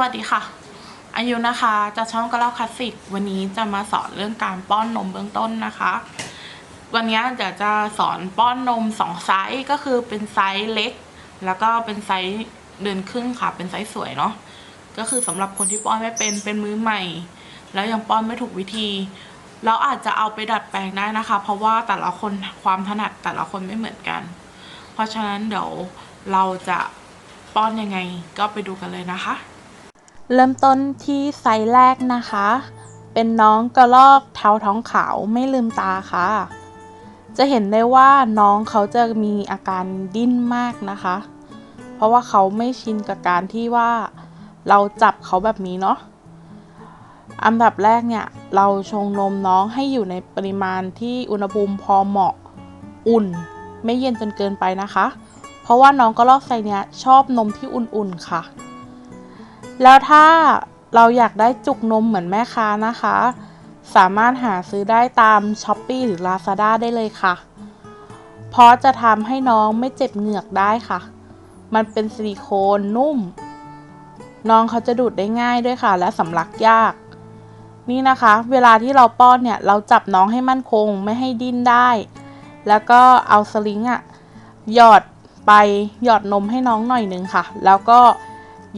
วัสดีค่ะ อายุนะคะ จะช่องกระเล่าคลาสสิก วันนี้จะมาสอนเรื่องการป้อนนมเบื้องต้นนะคะ วันนี้เดี๋ยวจะสอนป้อนนมสองไซส์ก็คือเป็นไซส์เล็ก แล้วก็เป็นไซส์เดือนครึ่งค่ะ เป็นไซส์สวยเนาะ ก็คือสำหรับคนที่ป้อนไม่เป็น เป็นมือใหม่ แล้วยังป้อนไม่ถูกวิธี เราอาจจะเอาไปดัดแปลงได้นะคะ เพราะว่าแต่ละคนความถนัดแต่ละคนไม่เหมือนกัน เพราะฉะนั้นเดี๋ยวเราจะป้อนยังไงก็ไปดูกันเลยนะคะ เริ่มต้นที่ไซส์แรกนะคะ เป็นน้องกระลอกเท้าท้องขาวไม่ลืมตาค่ะ จะเห็นได้ว่าน้องเขาจะมีอาการดิ้นมากนะคะ เพราะว่าเขาไม่ชินกับการที่ว่าเราจับเขาแบบนี้เนาะ อันดับแรกเนี่ย เราชงนมน้องให้อยู่ในปริมาณที่อุณหภูมิพอเหมาะอุ่น ไม่เย็นจนเกินไปนะคะ เพราะว่าน้องกระรอกไซเนี้ยชอบนมที่อุ่นๆค่ะ แล้วถ้าเราอยากได้จุกนมเหมือนแม่ค้านะคะ สามารถหาซื้อได้ตาม s h อ p e e หรือ Lazada ได้เลยค่ะ เพราะจะทำให้น้องไม่เจ็บเหงือกได้ค่ะ มันเป็นซิลิโคนนุ่ม น้องเขาจะดูดได้ง่ายด้วยค่ะ และสำลักยาก นี่นะคะ เวลาที่เราป้อนเนี่ย เราจับน้องให้มั่นคงไม่ให้ดิ้นได้ แล้วก็เอาสลิงอะหยอดไปหยอดนมให้น้องหน่อยนึงค่ะ แล้วก็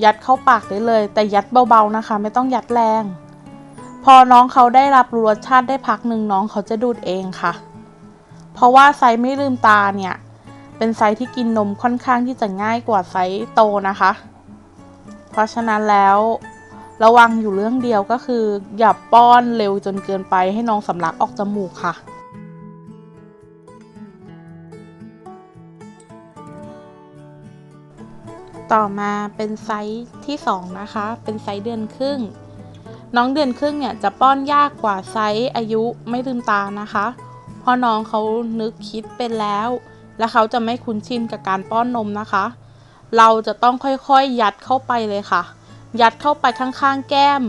ยัดเข้าปากได้เลย แต่ยัดเบาๆนะคะ ไม่ต้องยัดแรง พอน้องเขาได้รับรู้รสชาติได้พักหนึ่งน้องเขาจะดูดเองค่ะ เพราะว่าไซส์ไม่ลืมตาเนี่ย เป็นไซส์ที่กินนมค่อนข้างที่จะง่ายกว่าไซส์โตนะคะ เพราะฉะนั้นแล้วระวังอยู่เรื่องเดียวก็คือ อย่าป้อนเร็วจนเกินไปให้น้องสำลักออกจมูกค่ะ ต่อมาเป็นไซส์ที่ 2 นะคะ เป็นไซส์เดือนครึ่ง น้องเดือนครึ่งเนี่ยจะป้อนยากกว่าไซส์อายุไม่ลืมตานะคะ เพราะน้องเขานึกคิดเป็นแล้ว และเขาจะไม่คุ้นชินกับการป้อนนมนะคะ เราจะต้องค่อยๆยัดเข้าไปเลยค่ะ ยัดเข้าไปข้างๆ แก้ม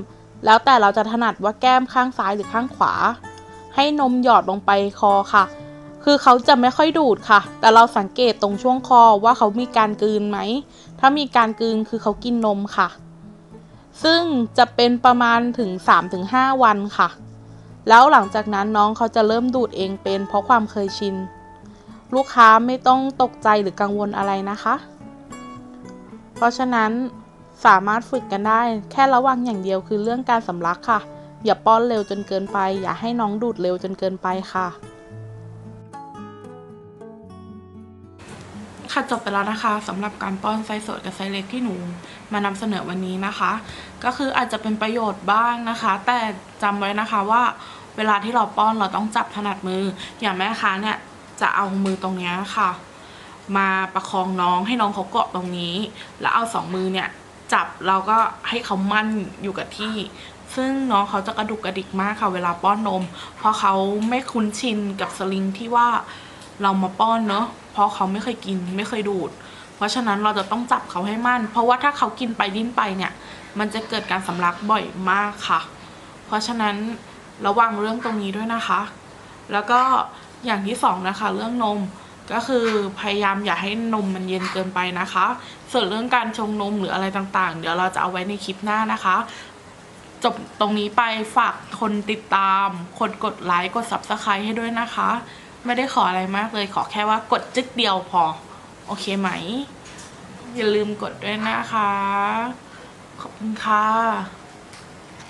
แล้วแต่เราจะถนัดว่าแก้มข้างซ้ายหรือข้างขวา ให้นมหยอดลงไปคอค่ะ คือเขาจะไม่ค่อยดูดค่ะ แต่เราสังเกตตรงช่วงคอว่าเขามีการกลืนไหม ถ้ามีการกลืนคือเขากินนมค่ะ ซึ่งจะเป็นประมาณถึง 3-5 วันค่ะ แล้วหลังจากนั้นน้องเขาจะเริ่มดูดเองเป็นเพราะความเคยชิน ลูกค้าไม่ต้องตกใจหรือกังวลอะไรนะคะ เพราะฉะนั้นสามารถฝึกกันได้ แค่ระวังอย่างเดียวคือเรื่องการสำลักค่ะ อย่าป้อนเร็วจนเกินไป อย่าให้น้องดูดเร็วจนเกินไปค่ะ ค่ะจบไปแล้วนะคะสำหรับการป้อนไซส์สดกับไซส์เล็กที่หนูมานำเสนอวันนี้นะคะ ก็คืออาจจะเป็นประโยชน์บ้างนะคะ แต่จำไว้นะคะว่าเวลาที่เราป้อนเราต้องจับถนัดมือ อย่างแม่ค้าเนี่ยจะเอามือตรงนี้ค่ะ มาประคองน้องให้น้องเขาเกาะตรงนี้ แล้วเอาสองมือเนี่ยจับเราก็ให้เขามั่นอยู่กับที่ ซึ่งน้องเขาจะกระดุกกระดิกมากค่ะเวลาป้อนนม เพราะเขาไม่คุ้นชินกับสลิงที่ว่าเรามาป้อนเนอะ ราะเขาไม่เคยกินไม่เคยดูด เพราะฉะนั้นเราจะต้องจับเขาให้มั่น เพราะว่าถ้าเขากินไปดิ้นไปเนี่ย มันจะเกิดการสำลักบ่อยมากค่ะ เพราะฉะนั้นระวังเรื่องตรงนี้ด้วยนะคะ แล้วก็อย่างที่สองนะคะเรื่องนมก็คือพยายามอย่าให้นมมันเย็นเกินไปนะคะ ส่วนเรื่องการชงนมหรืออะไรต่างๆ เดี๋ยวเราจะเอาไว้ในคลิปหน้านะคะ จบตรงนี้ไปฝากคนติดตาม คนกดไลค์กด subscribe ให้ด้วยนะคะ ไม่ได้ขออะไรมากเลย ขอแค่ว่ากดจึ๊กเดียวพอ โอเคไหม อย่าลืมกดด้วยนะคะ ขอบคุณค่ะ